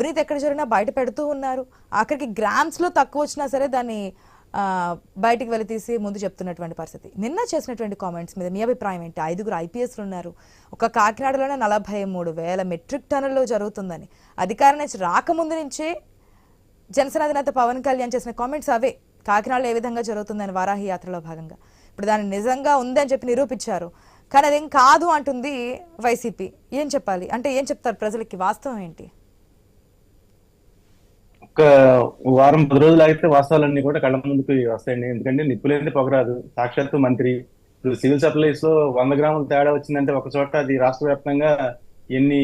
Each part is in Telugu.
విపరీత ఎక్కడ జరిగినా బయట పెడుతూ ఉన్నారు. ఆఖరికి గ్రామ్స్లో తక్కువ వచ్చినా సరే దాన్ని బయటికి వెళ్ళి తీసి ముందు చెప్తున్నటువంటి పరిస్థితి. నిన్న చేసినటువంటి కామెంట్స్ మీద మీ అభిప్రాయం ఏంటి? ఐదుగురు ఐపీఎస్లు ఉన్నారు. ఒక కాకినాడలోనే నలభై మూడు వేల మెట్రిక్ టన్నుల్లో జరుగుతుందని. అధికారం నుంచి రాకముందు నుంచే జనసేన అధినేత పవన్ కళ్యాణ్ చేసిన కామెంట్స్ అవే. కాకినాడలో ఏ విధంగా జరుగుతుందని వారాహి యాత్రలో భాగంగా. ఇప్పుడు దాన్ని నిజంగా ఉందని చెప్పి నిరూపించారు. కానీ అదేం కాదు అంటుంది వైసీపీ. ఏం చెప్పాలి? అంటే ఏం చెప్తారు ప్రజలకి? వాస్తవం ఏంటి? ఒక వారం పది రోజులు అయితే వాస్తవాలన్నీ కూడా కళ్ళ ముందుకు వస్తాయండి. ఎందుకంటే నిప్పులేంది పొగరాదు. సాక్షాత్తు మంత్రి ఇప్పుడు సివిల్ సప్లైస్లో వంద గ్రాముల తేడా వచ్చిందంటే ఒక చోట అది రాష్ట్ర వ్యాప్తంగా ఎన్ని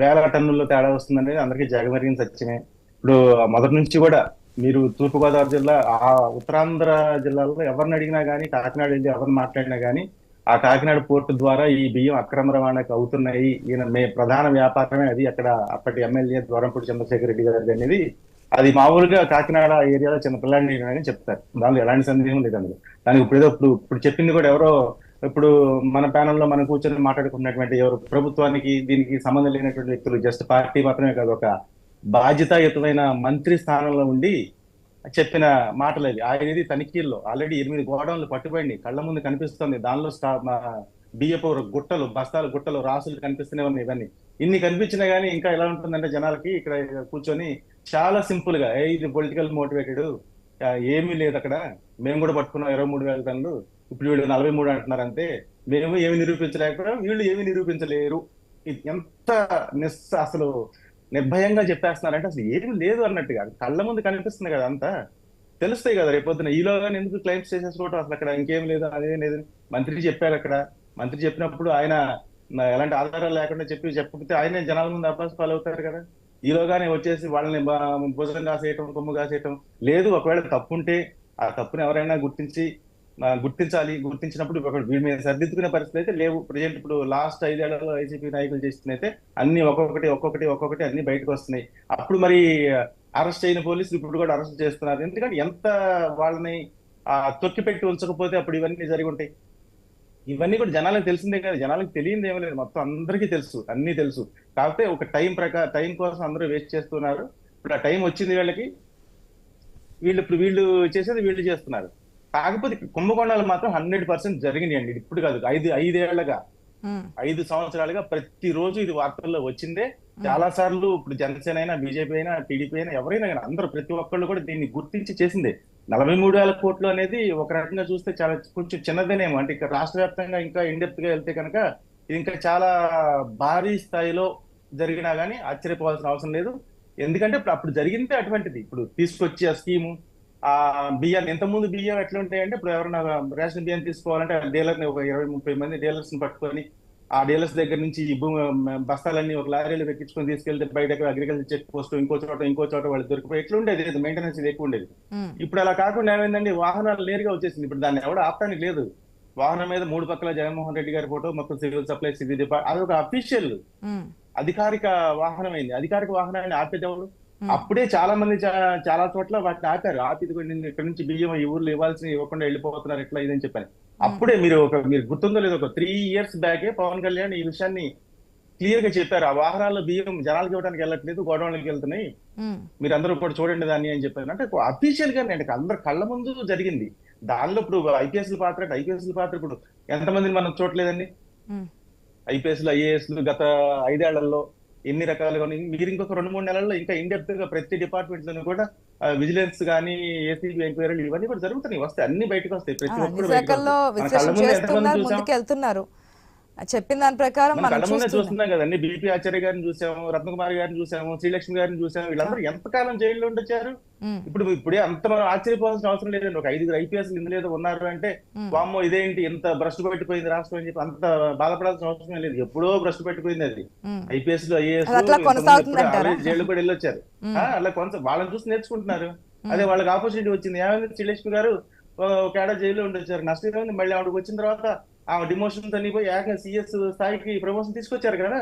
వేల టన్నుల్లో తేడా వస్తుందనేది అందరికీ జగమరిగిన సత్యమే. ఇప్పుడు మొదటి నుంచి కూడా మీరు తూర్పుగోదావరి జిల్లా ఆ ఉత్తరాంధ్ర జిల్లాలో ఎవరిని అడిగినా కానీ కాకినాడ వెళ్ళి ఎవరిని మాట్లాడినా కానీ ఆ కాకినాడ పోర్టు ద్వారా ఈ బియ్యం అక్రమ రవాణాకి అవుతున్నాయి. ఈయన మే ప్రధాన వ్యాపారమే అది. అక్కడ అప్పటి ఎమ్మెల్యే ద్వారంపూడి చంద్రశేఖర్ రెడ్డి గారి అనేది అది మామూలుగా కాకినాడ ఏరియాలో చిన్న పిల్లాడిని అని చెప్తారు. దానిలో ఎలాంటి సందేహం లేదు అందులో. దానికి ఇప్పుడు ఏదో ఇప్పుడు ఇప్పుడు చెప్పింది కూడా ఎవరో ఇప్పుడు మన ప్యానల్లో మనం కూర్చొని మాట్లాడుకున్నటువంటి ఎవరు ప్రభుత్వానికి దీనికి సంబంధం లేనటువంటి వ్యక్తులు జస్ట్ పార్టీ మాత్రమే కాదు ఒక బాధ్యతాయుతమైన మంత్రి స్థానంలో ఉండి చెప్పిన మాటలు అవి. ఆయనది తనిఖీల్లో ఆల్రెడీ ఎనిమిది గోడౌన్లు పట్టుబడి కళ్ళ ముందు కనిపిస్తుంది. దానిలో స్టా బియ్యపు గుట్టలు బస్తాలు గుట్టలు రాసులు కనిపిస్తూనే ఉన్నాయి ఇవన్నీ. ఇన్ని కనిపించినా గానీ ఇంకా ఎలా ఉంటుందంటే జనాలకి ఇక్కడ కూర్చొని చాలా సింపుల్గా ఏ ఇది పొలిటికల్ మోటివేటెడ్ ఏమీ లేదు అక్కడ. మేము కూడా పట్టుకున్నాం ఇరవై మూడు వేల టన్నులు. ఇప్పుడు వీళ్ళు నలభై మూడు అంటున్నారు అంతే మేము ఏమి నిరూపించలేకపోయినా వీళ్ళు ఏమి నిరూపించలేరు. ఇది ఎంత నిస్ అసలు నిర్భయంగా చెప్పేస్తున్నారంటే అసలు ఏమి లేదు అన్నట్టుగా. కళ్ళ ముందు కనిపిస్తుంది కదా అంతా. తెలుస్తాయి కదా రేపొద్దున. ఈలోగా ఎందుకు క్లైమ్స్ చేసేసుకోవటం అసలు అక్కడ ఇంకేం లేదు అదేం లేదు. మంత్రి చెప్పారు అక్కడ. మంత్రి చెప్పినప్పుడు ఆయన ఎలాంటి ఆధారాలు లేకుండా చెప్పి చెప్పితే ఆయనే జనాల ముందు అబ్బాస్ పాలు అవుతారు కదా. ఈలోగానే వచ్చేసి వాళ్ళని బా- భుజం కాసేయటం కొమ్ము కాసేయటం. లేదు ఒకవేళ తప్పు ఉంటే ఆ తప్పుని ఎవరైనా గుర్తించి గుర్తించాలి. గుర్తించినప్పుడు వీడి మీద సర్దిద్దుకునే పరిస్థితి అయితే లేవు. ప్రజెంట్ ఇప్పుడు లాస్ట్ ఐదేళ్ళలో ఐసీపీ నాయకులు చేసిన అయితే అన్ని ఒక్కొక్కటి ఒక్కొక్కటి ఒక్కొక్కటి అన్ని బయటకు వస్తున్నాయి. అప్పుడు మరి అరెస్ట్ అయిన పోలీసులు ఇప్పుడు కూడా అరెస్ట్ చేస్తున్నారు. ఎందుకంటే ఎంత వాళ్ళని తొక్కిపెట్టి ఉంచకపోతే అప్పుడు ఇవన్నీ జరిగి ఉంటాయి. ఇవన్నీ కూడా జనాలకు తెలిసిందే కదా. జనాలకు తెలియంది ఏమీ లేదు. మొత్తం అందరికీ తెలుసు. అన్ని తెలుసు. కాకపోతే ఒక టైం ప్రకారం టైం కోసం అందరూ వేస్ట్ చేస్తున్నారు. ఇప్పుడు ఆ టైం వచ్చింది వీళ్ళకి. వీళ్ళు ఇప్పుడు వీళ్ళు చేసేది వీళ్ళు చేస్తున్నారు. కాకపోతే కుంభకోణాలు మాత్రం హండ్రెడ్ పర్సెంట్ జరిగినాయండి. ఇప్పుడు కాదు. ఐదు ఐదేళ్ళగా. ఐదు సంవత్సరాలుగా ప్రతిరోజు ఇది వార్తల్లో వచ్చిందే. చాలా సార్లు ఇప్పుడు జనసేన అయినా బీజేపీ అయినా టీడీపీ అయినా ఎవరైనా కానీ అందరూ ప్రతి ఒక్కళ్ళు కూడా దీన్ని గుర్తించి చేసిందే. నలభై మూడు వేల కోట్లు అనేది ఒక రకంగా చూస్తే చాలా కొంచెం చిన్నదేనేమో. అంటే ఇక్కడ రాష్ట్ర వ్యాప్తంగా ఇంకా ఇండెప్త్గా వెళ్తే కనుక ఇది ఇంకా చాలా భారీ స్థాయిలో జరిగినా కానీ ఆశ్చర్యపోవాల్సిన అవసరం లేదు. ఎందుకంటే ఇప్పుడు అప్పుడు జరిగిందే అటువంటిది. ఇప్పుడు తీసుకొచ్చి ఆ స్కీము ఆ బియ్యాన్ని ఇంతకుముందు బియ్యం ఎట్లా ఉంటాయంటే ఇప్పుడు ఎవరైనా రేషన్ బియ్యం తీసుకోవాలంటే డీలర్ని ఒక ఇరవై ముప్పై మంది డీలర్స్ని పట్టుకొని ఆ డీలర్స్ దగ్గర నుంచి ఈ భూమి బస్తాలన్నీ ఒక లారీలు ఎక్కించుకొని తీసుకెళ్తే బయటకు అగ్రికల్చర్ చెక్ పోస్ట్ ఇంకో చోట ఇంకో చోట వాళ్ళు దొరికిపోయి ఎట్లా ఉండేది మెయింటెనెన్స్ ఇది ఎక్కువ ఉండేది ఇప్పుడు అలా కాకుండా ఏమైందండి? వాహనాలు నేరుగా వచ్చేసింది. ఇప్పుడు దాన్ని ఎవడ ఆపడానికి లేదు. వాహనం మీద మూడు పక్కల జగన్మోహన్ రెడ్డి గారి ఫోటో మొత్తం సివిల్ సప్లైస్ ఇది అది ఒక అఫీషియల్ అధికారిక వాహనం అయింది అధికారిక వాహనాన్ని ఆపేది ఎవరు? Hmm. అప్పుడే చాలా మంది చాలా చోట్ల వాటిని ఆపారు. ఆపి నేను ఇక్కడ నుంచి బియ్యం ఈ ఊర్లో ఇవ్వాల్సిన ఇవ్వకుండా వెళ్ళిపోతున్నారు ఎట్లా ఇదని చెప్పాను. అప్పుడే మీరు ఒక మీరు గుర్తుందో లేదో ఒక త్రీ ఇయర్స్ బ్యాకే పవన్ కళ్యాణ్ ఈ విషయాన్ని క్లియర్గా చెప్పారు. ఆ వాహనాల్లో బియ్యం జనాలకు ఇవ్వడానికి వెళ్ళట్లేదు గోడౌన్లకు వెళ్తున్నాయి. ఉమ్, మీరు అందరూ కూడా చూడండి దాన్ని అని చెప్పారు. అంటే అఫీషియల్గా అంటే అందరు కళ్ళ ముందు జరిగింది. దానిలో ఇప్పుడు ఐపీఎస్ పాత్ర ఐపీఎస్ పాత్ర ఇప్పుడు ఎంతమందిని మనం చూడలేదండి? ఐపీఎస్లు ఐఏఎస్లు గత ఐదేళ్ళలో ఎన్ని రకాలుగా మీరు ఇంకొక రెండు మూడు నెలల్లో ఇంకా ఇండెప్త్గా ప్రతి డిపార్ట్మెంట్ లోనూ కూడా విజిలెన్స్ కానీ ఏసీబీ ఎంక్వైరీలు ఇవన్నీ కూడా జరుగుతున్నాయి. వస్తాయి. అన్ని బయటకు వస్తాయి. ప్రతి ఒక్కరు వెళ్తున్నారు చెప్పిన దాని ప్రకారం మన చూస్తున్నాం. కదండి. బీపీ ఆచార్య గారిని చూసాము రత్నకుమారి గారిని చూసాము శ్రీలక్ష్మి గారిని చూసాము. వీళ్ళందరూ ఎంతకాలం జైల్లో ఉండొచ్చారు? ఇప్పుడు ఇప్పుడే అంత మనం ఆశ్చర్యపోవాల్సిన అవసరం లేదండి. ఒక ఐదుగురు ఐపీఎస్ ఇందులో ఏదో ఉన్నారు అంటే వామ్మో ఇదేంటి? ఇంత భ్రష్టు పెట్టిపోయింది రాష్ట్రం అని చెప్పి అంత బాధపడాల్సిన అవసరం లేదు. ఎప్పుడో భ్రష్టు పెట్టిపోయింది అది. ఐపీఎస్లో ఐఏఎస్? జైలు కూడా వెళ్ళొచ్చారు. అలా కొంత వాళ్ళని చూసి నేర్చుకుంటున్నారు. అదే వాళ్ళకి ఆపర్చునిటీ వచ్చింది. ఏమైంది? శ్రీలక్ష్మి గారు ఒక ఏడాది జైల్లో ఉండొచ్చారు. నష్టం మళ్ళీ ఆవిడకి వచ్చిన తర్వాత ఆమె డిమోషన్స్ అన్ని పోయి ఏకంగా సిఎస్ స్థాయికి ప్రమోషన్ తీసుకొచ్చారు కదా.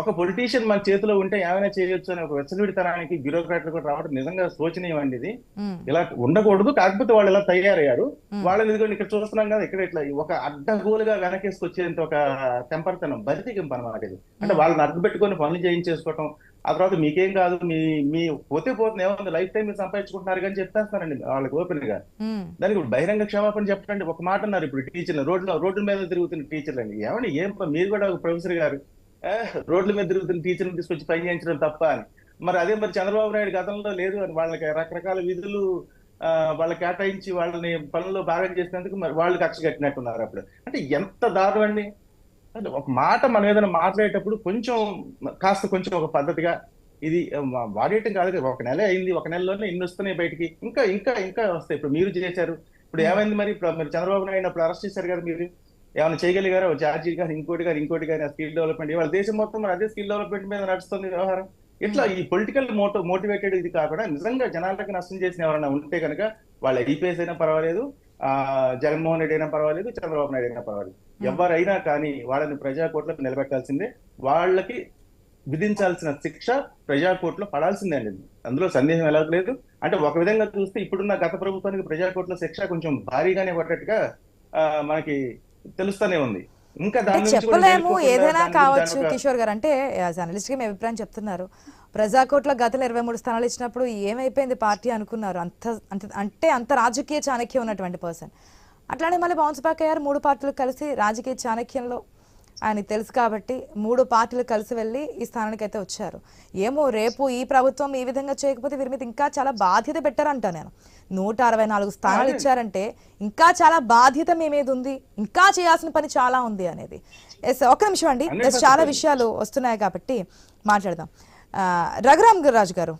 ఒక పొలిటీషియన్ మన చేతిలో ఉంటే ఏమైనా చేయొచ్చు అని ఒక వెచ్చలవిడితనానికి బ్యూరోక్రాట్లు కూడా రావడం నిజంగా శోచనీయం అండి ఇది. ఇలా ఉండకూడదు కాకపోతే వాళ్ళు ఇలా తయారయ్యారు. వాళ్ళని ఇదిగోండి ఇక్కడ చూస్తున్నాం కదా ఇక్కడ ఇట్లా ఒక అడ్డగోలుగా వెనకేసుకొచ్చేంత ఒక టెంపర్తనం బతికింపు అనమాట ఇది. అంటే వాళ్ళని అడ్డు పెట్టుకొని పనులు చేయించేసుకోవటం ఆ తర్వాత మీకేం కాదు మీ మీ పోతే పోతుంది ఏముంది లైఫ్ టైం మీరు సంపాదించుకుంటున్నారు కానీ చెప్పేస్తానండి వాళ్ళకి ఓపెన్గా దానికి ఇప్పుడు బహిరంగ క్షమాపణ చెప్పండి ఒక మాట అన్నారు ఇప్పుడు టీచర్లు రోడ్ల రోడ్ల మీద తిరుగుతున్న టీచర్లు అండి ఏమండి ఏం మీరు కూడా ఒక ప్రొఫెసర్ గారు రోడ్ల మీద తిరుగుతున్న టీచర్లు తీసుకొచ్చి పని చేయించడం తప్ప అని. మరి అదే మరి చంద్రబాబు నాయుడు గతంలో లేదు అని వాళ్ళకి రకరకాల విధులు వాళ్ళకి కేటాయించి వాళ్ళని పనుల్లో భాగం చేసినందుకు మరి వాళ్ళు కక్ష కట్టినట్టున్నారు అప్పుడు. అంటే ఎంత దారుణం అండి. ఒక మాట మనం ఏదైనా మాట్లాడేటప్పుడు కొంచెం కాస్త కొంచెం ఒక పద్ధతిగా ఇది వాడేయటం కాదు కదా, ఒక నెల అయింది ఒక నెలలోనే ఇన్ని వస్తున్నాయి బయటికి. ఇంకా ఇంకా ఇంకా వస్తాయి. ఇప్పుడు మీరు చేశారు. ఇప్పుడు ఏమైంది మరి? మీరు చంద్రబాబు నాయుడు అప్పుడు అరెస్ట్ చేశారు కదా మీరు. ఏమైనా చేయగలిగారా? జార్జీ గారు ఇంకోటి గారు ఇంకోటి గారు స్కిల్ డెవలప్మెంట్. ఇవాళ దేశం మొత్తం మరి అదే స్కిల్ డెవలప్మెంట్ మీద నడుస్తుంది వ్యవహారం. ఇట్లా ఈ పొలిటికల్ మోటో మోటివేటెడ్ ఇది కాకుండా నిజంగా జనాలకు నష్టం చేసిన ఎవరైనా ఉంటే కనుక వాళ్ళు ఐపీఎస్ అయినా పర్వాలేదు ఆ జగన్మోహన్ రెడ్డి అయినా పర్వాలేదు చంద్రబాబు నాయుడు అయినా పర్వాలేదు. ఎవరైనా కానీ వాళ్ళని ప్రజాకోర్టులో నిలబెట్టాల్సిందే. వాళ్ళకి విధించాల్సిన శిక్ష ప్రజాకోర్టులో పడాల్సిందే అండి. అందులో సందేహం ఎలా లేదు? అంటే ఒక విధంగా చూస్తే ఇప్పుడున్న గత ప్రభుత్వానికి ప్రజాకోర్టులో శిక్ష కొంచెం భారీగానే పడ్డట్టుగా మనకి తెలుస్తూనే ఉంది. ఇంకా చెప్పలేము. ఏదైనా కావచ్చు కిషోర్ గారు. అంటే జర్నలిస్ట్గా మీ అభిప్రాయం చెప్తున్నారు. ప్రజాకోట్ల గతంలో ఇరవై మూడు స్థానాలు ఇచ్చినప్పుడు ఏమైపోయింది పార్టీ అనుకున్నారు. అంత అంటే అంత రాజకీయ చాణక్యం ఉన్నటువంటి పర్సన్. అట్లానే మళ్ళీ బౌన్స్ బ్యాక్ అయ్యారు. మూడు పార్టీలు కలిసి రాజకీయ చాణక్యంలో ఆయనకి తెలుసు కాబట్టి మూడు పార్టీలు కలిసి వెళ్ళి ఈ స్థానానికి అయితే వచ్చారు. ఏమో రేపు ఈ ప్రభుత్వం ఈ విధంగా చేయకపోతే వీరి మీద ఇంకా చాలా బాధ్యత పెట్టారంట నేను. నూట అరవై నాలుగు స్థానాలు ఇచ్చారంటే ఇంకా చాలా బాధ్యత మీ మీద ఉంది. ఇంకా చేయాల్సిన పని చాలా ఉంది అనేది. ఎస్ ఒక నిమిషం అండి. ఎస్ చాలా విషయాలు వస్తున్నాయి కాబట్టి మాట్లాడదాం. రఘురామ్ రాజు గారు